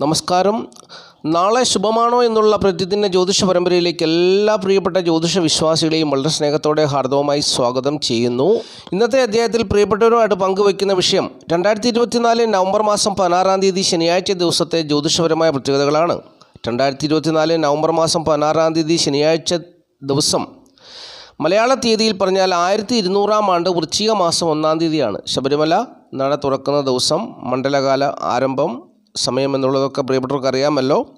നമസ്കാരം. നാളെ ശുഭമാണോ എന്നുള്ള പ്രതിദിന ജ്യോതിഷ പരമ്പരയിലേക്ക് എല്ലാ പ്രിയപ്പെട്ട ജ്യോതിഷ വിശ്വാസികളെയും വളരെ സ്നേഹത്തോടെ ഹാർദവമായി സ്വാഗതം ചെയ്യുന്നു. ഇന്നത്തെ അധ്യായത്തിൽ പ്രിയപ്പെട്ടവരുമായിട്ട് പങ്കുവയ്ക്കുന്ന വിഷയം രണ്ടായിരത്തി ഇരുപത്തിനാല് നവംബർ മാസം പതിനാറാം തീയതി ശനിയാഴ്ച ദിവസത്തെ ജ്യോതിഷപരമായ പ്രത്യേകതകളാണ്. രണ്ടായിരത്തി ഇരുപത്തിനാല് നവംബർ മാസം പതിനാറാം തീയതി ശനിയാഴ്ച ദിവസം മലയാള തീയതിയിൽ പറഞ്ഞാൽ ആയിരത്തി ഇരുന്നൂറാം ആണ്ട് വൃശ്ചിക മാസം ഒന്നാം തീയതിയാണ്. ശബരിമല നട തുറക്കുന്ന ദിവസം മണ്ഡലകാല ആരംഭം സമയം എന്നുള്ളതൊക്കെ പ്രിയപ്പെട്ടവർക്ക് അറിയാമല്ലോ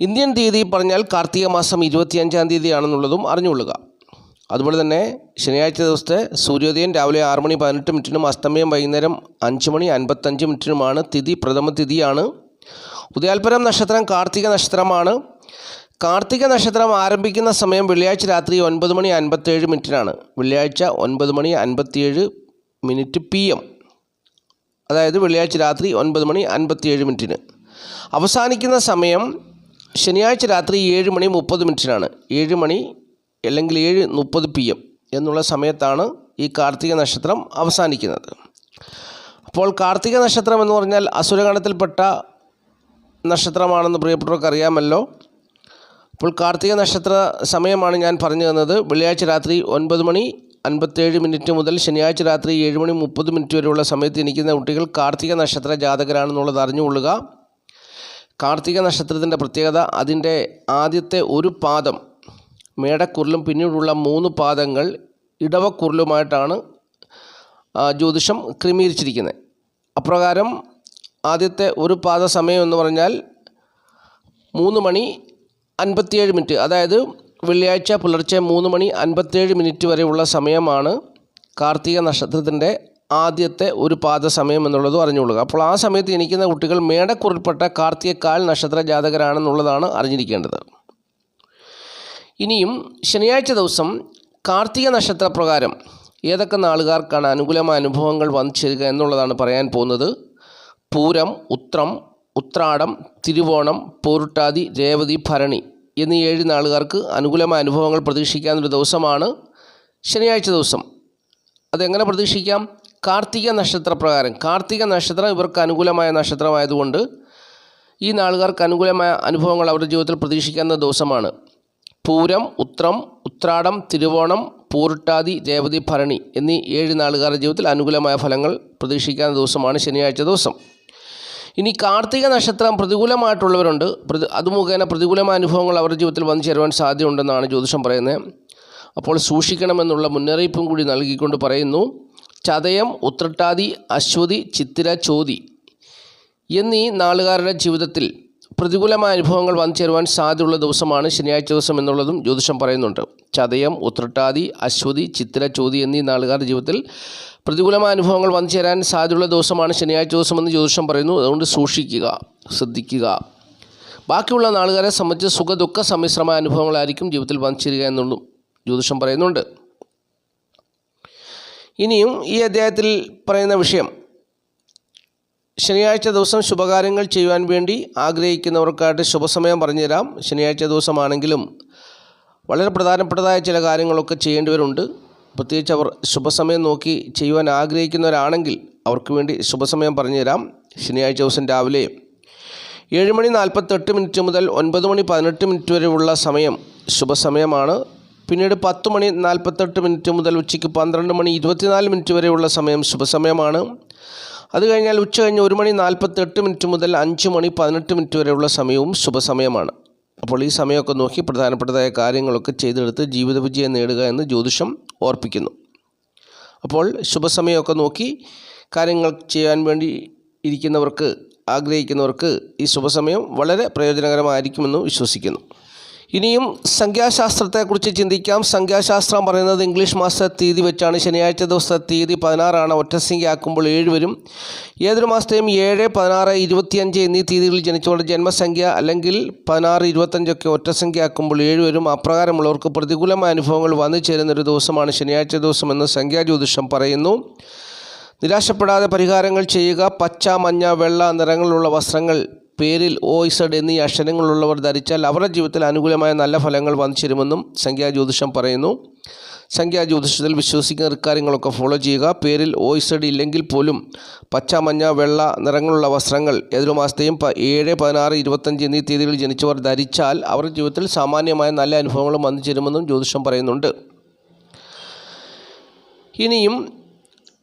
ഇന്ത്യൻ തീയതി പറഞ്ഞാൽ കാർത്തിക മാസം ഇരുപത്തിയഞ്ചാം തീയതിയാണെന്നുള്ളതും അറിഞ്ഞുകൊള്ളുക. അതുപോലെ തന്നെ ശനിയാഴ്ച ദിവസത്തെ സൂര്യോദയം രാവിലെ ആറ് മണി പതിനെട്ട് മിനിറ്റിനും അസ്തമയം വൈകുന്നേരം അഞ്ച് മണി അൻപത്തഞ്ച് മിനിറ്റിനുമാണ് തിഥി പ്രഥമ തിഥിയാണ്. ഉദയാൽപരം നക്ഷത്രം കാർത്തിക നക്ഷത്രമാണ്. കാർത്തിക നക്ഷത്രം ആരംഭിക്കുന്ന സമയം വെള്ളിയാഴ്ച രാത്രി ഒൻപത് മണി അൻപത്തേഴ് മിനിറ്റിനാണ്. വെള്ളിയാഴ്ച ഒൻപത് മണി അൻപത്തിയേഴ് മിനിറ്റ് പി എം. അതായത് വെള്ളിയാഴ്ച രാത്രി ഒൻപത് മണി അൻപത്തിയേഴ് മിനിറ്റിന്. അവസാനിക്കുന്ന സമയം ശനിയാഴ്ച രാത്രി ഏഴ് മണി മുപ്പത് മിനിറ്റിനാണ്. ഏഴ് മണി അല്ലെങ്കിൽ ഏഴ് മുപ്പത് പി എം എന്നുള്ള സമയത്താണ് ഈ കാർത്തിക നക്ഷത്രം അവസാനിക്കുന്നത്. അപ്പോൾ കാർത്തിക നക്ഷത്രം എന്ന് പറഞ്ഞാൽ അസുരഗണത്തിൽപ്പെട്ട നക്ഷത്രമാണെന്ന് പ്രിയപ്പെട്ടവർക്ക് അറിയാമല്ലോ. അപ്പോൾ കാർത്തിക നക്ഷത്ര സമയമാണ് ഞാൻ പറഞ്ഞു തന്നത്. വെള്ളിയാഴ്ച രാത്രി ഒൻപത് മണി അൻപത്തേഴ് മിനിറ്റ് മുതൽ ശനിയാഴ്ച രാത്രി ഏഴ് മണി മുപ്പത് മിനിറ്റ് വരെയുള്ള സമയത്ത് ഇരിക്കുന്ന കുട്ടികൾ കാർത്തിക നക്ഷത്ര ജാതകരാണെന്നുള്ളത് അറിഞ്ഞുകൊള്ളുക. കാർത്തിക നക്ഷത്രത്തിന്റെ പ്രത്യേകത അതിന്റെ ആദ്യത്തെ ഒരു പാദം മേടക്കുരലും പിന്നീടുള്ള മൂന്ന് പാദങ്ങൾ ഇടവക്കുരലുമായിട്ടാണ് ജ്യോതിഷം ക്രമീകരിച്ചിരിക്കുന്നത്. അപ്രകാരം ആദ്യത്തെ ഒരു പാദ സമയം എന്ന് പറഞ്ഞാൽ മൂന്ന് മണി അൻപത്തിയേഴ് മിനിറ്റ്. അതായത് വെള്ളിയാഴ്ച പുലർച്ചെ മൂന്ന് മണി അൻപത്തേഴ് മിനിറ്റ് വരെയുള്ള സമയമാണ് കാർത്തിക നക്ഷത്രത്തിന്റെ ആദ്യത്തെ ഒരു പാദ സമയം എന്നുള്ളത് അറിഞ്ഞുകൊള്ളുക. അപ്പോൾ ആ സമയത്ത് ജനിക്കുന്ന കുട്ടികൾ മേടക്കുറിൽപ്പെട്ട കാർത്തികക്കാൽ നക്ഷത്ര ജാതകരാണെന്നുള്ളതാണ് അറിഞ്ഞിരിക്കേണ്ടത്. ഇനിയും ശനിയാഴ്ച ദിവസം കാർത്തിക നക്ഷത്രപ്രകാരം ഏതൊക്കെ നാളുകാർക്കാണ് അനുകൂലമായ അനുഭവങ്ങൾ വന്നു ചേരുക എന്നുള്ളതാണ് പറയാൻ പോകുന്നത്. പൂരം ഉത്രം ഉത്രാടം തിരുവോണം പോരുട്ടാതി രേവതി ഭരണി എന്നീ ഏഴ് നാളുകാർക്ക് അനുകൂലമായ അനുഭവങ്ങൾ പ്രതീക്ഷിക്കാവുന്നൊരു ദിവസമാണ് ശനിയാഴ്ച ദിവസം. അതെങ്ങനെ പ്രതീക്ഷിക്കാം? കാർത്തിക നക്ഷത്രപ്രകാരം. കാർത്തിക നക്ഷത്രം ഇവർക്ക് അനുകൂലമായ നക്ഷത്രമായതുകൊണ്ട് ഈ നാളുകാർക്ക് അനുകൂലമായ അനുഭവങ്ങൾ അവരുടെ ജീവിതത്തിൽ പ്രതീക്ഷിക്കാവുന്ന ദിവസമാണ്. പൂരം ഉത്രം ഉത്രാടം തിരുവോണം പൂരുട്ടാതി രേവതി ഭരണി എന്നീ ഏഴ് നാളുകാരുടെ ജീവിതത്തിൽ അനുകൂലമായ ഫലങ്ങൾ പ്രതീക്ഷിക്കാവുന്ന ദിവസമാണ് ശനിയാഴ്ച ദിവസം. ഇനി കാർത്തിക നക്ഷത്രം പ്രതികൂലമായിട്ടുള്ളവരുണ്ട്. പ്രതി അത് മുഖേന പ്രതികൂലമായ അനുഭവങ്ങൾ അവരുടെ ജീവിതത്തിൽ വന്നു ചേരുവാൻ സാധ്യതയുണ്ടെന്നാണ് ജ്യോതിഷം പറയുന്നത്. അപ്പോൾ സൂക്ഷിക്കണമെന്നുള്ള മുന്നറിയിപ്പും കൂടി നൽകിക്കൊണ്ട് പറയുന്നു. ചതയം ഉത്രട്ടാതി അശ്വതി ചിത്തിര ചോതി എന്നീ നാളുകാരുടെ ജീവിതത്തിൽ പ്രതികൂലമായ അനുഭവങ്ങൾ വന്നു ചേരുവാൻ സാധ്യതയുള്ള ദിവസമാണ് ശനിയാഴ്ച ദിവസം എന്നുള്ളതും ജ്യോതിഷം പറയുന്നുണ്ട്. ചതയം ഉത്രട്ടാതി അശ്വതി ചിത്ര ചോതി എന്നീ നാളുകാരുടെ ജീവിതത്തിൽ പ്രതികൂലമായ അനുഭവങ്ങൾ വന്നു ചേരാൻ സാധ്യതയുള്ള ദിവസമാണ് ശനിയാഴ്ച ദിവസമെന്ന് ജ്യോതിഷം പറയുന്നു. അതുകൊണ്ട് സൂക്ഷിക്കുക ശ്രദ്ധിക്കുക. ബാക്കിയുള്ള നാളുകാരെ സംബന്ധിച്ച് സുഖ ദുഃഖ സമ്മിശ്രമായ അനുഭവങ്ങളായിരിക്കും ജീവിതത്തിൽ വന്നു ചേരുക എന്നുള്ളതും ജ്യോതിഷം പറയുന്നുണ്ട്. ഇനിയും ഈ അധ്യായത്തിൽ പറയുന്ന വിഷയം ശനിയാഴ്ച ദിവസം ശുഭകാര്യങ്ങൾ ചെയ്യുവാൻ വേണ്ടി ആഗ്രഹിക്കുന്നവർക്കായിട്ട് ശുഭസമയം പറഞ്ഞുതരാം. ശനിയാഴ്ച ദിവസമാണെങ്കിലും വളരെ പ്രധാനപ്പെട്ടതായ ചില കാര്യങ്ങളൊക്കെ ചെയ്യേണ്ടവരുണ്ട് പ്രത്യേകിച്ച് അവർ ശുഭസമയം നോക്കി ചെയ്യുവാൻ ആഗ്രഹിക്കുന്നവരാണെങ്കിൽ അവർക്ക് വേണ്ടി ശുഭസമയം പറഞ്ഞുതരാം. ശനിയാഴ്ച ദിവസം രാവിലെ ഏഴ് മണി നാൽപ്പത്തെട്ട് മിനിറ്റ് മുതൽ ഒൻപത് മണി പതിനെട്ട് മിനിറ്റ് വരെയുള്ള സമയം ശുഭസമയമാണ്. പിന്നീട് പത്ത് മണി നാൽപ്പത്തെട്ട് മിനിറ്റ് മുതൽ ഉച്ചയ്ക്ക് പന്ത്രണ്ട് മണി ഇരുപത്തിനാല് മിനിറ്റ് വരെയുള്ള സമയം ശുഭസമയമാണ്. അത് കഴിഞ്ഞാൽ ഉച്ച കഴിഞ്ഞ് ഒരു മണി നാൽപ്പത്തെട്ട് മിനിറ്റ് മുതൽ അഞ്ച് മണി പതിനെട്ട് മിനിറ്റ് വരെയുള്ള സമയവും ശുഭസമയമാണ്. അപ്പോൾ ഈ സമയമൊക്കെ നോക്കി പ്രധാനപ്പെട്ടതായ കാര്യങ്ങളൊക്കെ ചെയ്തെടുത്ത് ജീവിത വിജയം നേടുക എന്ന് ജ്യോതിഷം ഓർപ്പിക്കുന്നു. അപ്പോൾ ശുഭസമയമൊക്കെ നോക്കി കാര്യങ്ങൾ ചെയ്യാൻ വേണ്ടി ഇരിക്കുന്നവർക്ക് ആഗ്രഹിക്കുന്നവർക്ക് ഈ ശുഭസമയം വളരെ പ്രയോജനകരമായിരിക്കുമെന്ന് വിശ്വസിക്കുന്നു. ഇനിയും സംഖ്യാശാസ്ത്രത്തെക്കുറിച്ച് ചിന്തിക്കാം. സംഖ്യാശാസ്ത്രം പറയുന്നത് ഇംഗ്ലീഷ് മാസ തീയതി വെച്ചാണ്. ശനിയാഴ്ച ദിവസത്തെ തീയതി പതിനാറാണ്. ആക്കുമ്പോൾ ഏഴ് വരും. ഏതൊരു മാസത്തെയും ഏഴ് പതിനാറ് ഇരുപത്തിയഞ്ച് എന്നീ തീയതികളിൽ ജനിച്ചവരുടെ ജന്മസംഖ്യ അല്ലെങ്കിൽ പതിനാറ് ഇരുപത്തഞ്ചൊക്കെ ആക്കുമ്പോൾ ഏഴ് വരും. അപ്രകാരമുള്ളവർക്ക് പ്രതികൂലമായ അനുഭവങ്ങൾ വന്നു ചേരുന്നൊരു ദിവസമാണ് ശനിയാഴ്ച ദിവസമെന്ന് സംഖ്യാജ്യോതിഷം പറയുന്നു. നിരാശപ്പെടാതെ പരിഹാരങ്ങൾ ചെയ്യുക. പച്ച മഞ്ഞ വെള്ള നിറങ്ങളിലുള്ള വസ്ത്രങ്ങൾ പേരിൽ ഒ ഇസഡ് എന്നീ അക്ഷരങ്ങളുള്ളവർ ധരിച്ചാൽ അവരുടെ ജീവിതത്തിൽ അനുകൂലമായ നല്ല ഫലങ്ങൾ വന്നു ചേരുമെന്നും സംഖ്യാജ്യോതിഷം പറയുന്നു. സംഖ്യാ ജ്യോതിഷത്തിൽ വിശ്വസിക്കുന്ന കാര്യങ്ങളൊക്കെ ഫോളോ ചെയ്യുക. പേരിൽ ഓയിസഡ് ഇല്ലെങ്കിൽ പോലും പച്ച മഞ്ഞ വെള്ള നിറങ്ങളുള്ള വസ്ത്രങ്ങൾ ഏതൊരു മാസത്തെയും ഏഴ് പതിനാറ് ഇരുപത്തഞ്ച് എന്നീ തീയതികളിൽ ജനിച്ചവർ ധരിച്ചാൽ അവരുടെ ജീവിതത്തിൽ സാമാന്യമായ നല്ല അനുഭവങ്ങൾ വന്നു ചേരുമെന്നും ജ്യോതിഷം പറയുന്നുണ്ട്. ഇനിയും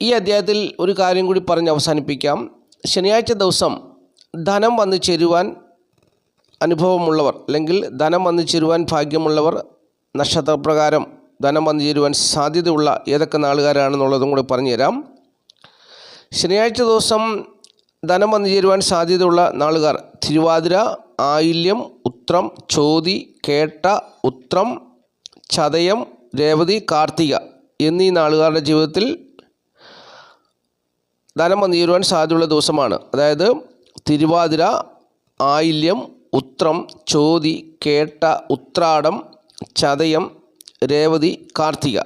ഈ അധ്യായത്തിൽ ഒരു കാര്യം കൂടി പറഞ്ഞ് അവസാനിപ്പിക്കാം. ശനിയാഴ്ച ദിവസം ധനം വന്നു ചേരുവാൻ അനുഭവമുള്ളവർ അല്ലെങ്കിൽ ധനം വന്നു ചേരുവാൻ ഭാഗ്യമുള്ളവർ നക്ഷത്രപ്രകാരം ധനം വന്നു ചേരുവാൻ സാധ്യതയുള്ള ഏതൊക്കെ നാളുകാരാണെന്നുള്ളതും കൂടി പറഞ്ഞുതരാം. ശനിയാഴ്ച ദിവസം ധനം വന്നു ചേരുവാൻ സാധ്യതയുള്ള നാളുകാർ തിരുവാതിര ആയില്യം ഉത്രം ചോതി കേട്ട ഉത്രം ചതയം രേവതി കാർത്തിക എന്നീ നാളുകാരുടെ ജീവിതത്തിൽ ധനം വന്നു ചേരുവാൻ സാധ്യതയുള്ള ദിവസമാണ്. അതായത് തിരുവാതിര ആയില്യം ഉത്രം ചോതി കേട്ട ഉത്രാടം ചതയം രേവതി കാർത്തിക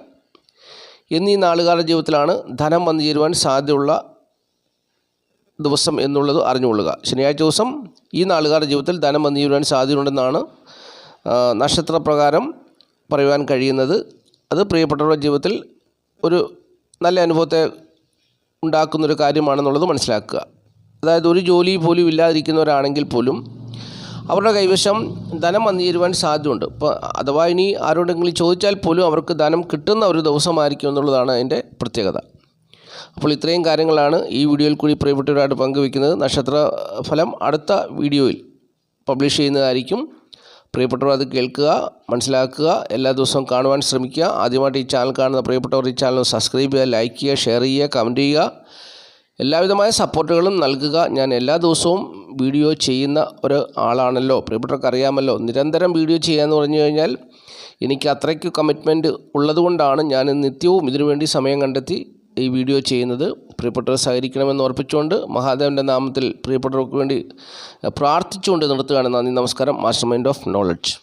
എന്നീ നാളുകാരുടെ ജീവിതത്തിലാണ് ധനം വന്നു ചേരുവാൻ സാധ്യതയുള്ള ദിവസം എന്നുള്ളത് അറിഞ്ഞുകൊള്ളുക. ശനിയാഴ്ച ദിവസം ഈ നാളുകാരുടെ ജീവിതത്തിൽ ധനം വന്നു ചേരുവാൻ സാധ്യതയുണ്ടെന്നാണ് നക്ഷത്രപ്രകാരം പറയുവാൻ കഴിയുന്നത്. അത് പ്രിയപ്പെട്ടവരുടെ ജീവിതത്തിൽ ഒരു നല്ല അനുഭവത്തെ ഉണ്ടാക്കുന്നൊരു കാര്യമാണെന്നുള്ളത് മനസ്സിലാക്കുക. അതായത് ഒരു ജോലി പോലും ഇല്ലാതിരിക്കുന്നവരാണെങ്കിൽ പോലും അവരുടെ കൈവശം ധനം വന്നു ചേരുവാൻ സാധ്യതയുണ്ട്. ഇപ്പോൾ അഥവാ ഇനി ആരോടെങ്കിലും ചോദിച്ചാൽ പോലും അവർക്ക് ധനം കിട്ടുന്ന ഒരു ദിവസമായിരിക്കും എന്നുള്ളതാണ് അതിന്റെ പ്രത്യേകത. അപ്പോൾ ഇത്രയും കാര്യങ്ങളാണ് ഈ വീഡിയോയിൽ കൂടി പ്രിയപ്പെട്ടവരായിട്ട് പങ്കുവെക്കുന്നത് നക്ഷത്ര ഫലം അടുത്ത വീഡിയോയിൽ പബ്ലിഷ് ചെയ്യുന്നതായിരിക്കും. പ്രിയപ്പെട്ടവർ അത് കേൾക്കുക മനസ്സിലാക്കുക എല്ലാ ദിവസവും കാണുവാൻ ശ്രമിക്കുക. ആദ്യമായിട്ട് ഈ ചാനൽ കാണുന്ന പ്രിയപ്പെട്ടവർ ഈ ചാനൽ സബ്സ്ക്രൈബ് ചെയ്യുക ലൈക്ക് ചെയ്യുക ഷെയർ ചെയ്യുക കമന്റ് ചെയ്യുക. എല്ലാവിധമായ സപ്പോർട്ടുകളും നൽകുക. ഞാൻ എല്ലാ ദിവസവും വീഡിയോ ചെയ്യുന്ന ഒരു ആളാണല്ലോ. പ്രിയപ്പെട്ടവർക്ക് അറിയാമല്ലോ നിരന്തരം വീഡിയോ ചെയ്യാമെന്ന് പറഞ്ഞു കഴിഞ്ഞാൽ എനിക്ക് അത്രയ്ക്ക് കമ്മിറ്റ്മെന്റ് ഉള്ളതുകൊണ്ടാണ് ഞാൻ നിത്യവും ഇതിനുവേണ്ടി സമയം കണ്ടെത്തി ഈ വീഡിയോ ചെയ്യുന്നത്. പ്രിയപ്പെട്ടവർ സഹകരിക്കണമെന്ന് ഓർപ്പിച്ചുകൊണ്ട് മഹാദേവന്റെ നാമത്തിൽ പ്രിയപ്പെട്ടവർക്ക് വേണ്ടി പ്രാർത്ഥിച്ചുകൊണ്ട് നിർത്തുകയാണ്. നന്ദി നമസ്കാരം. Master mind of knowledge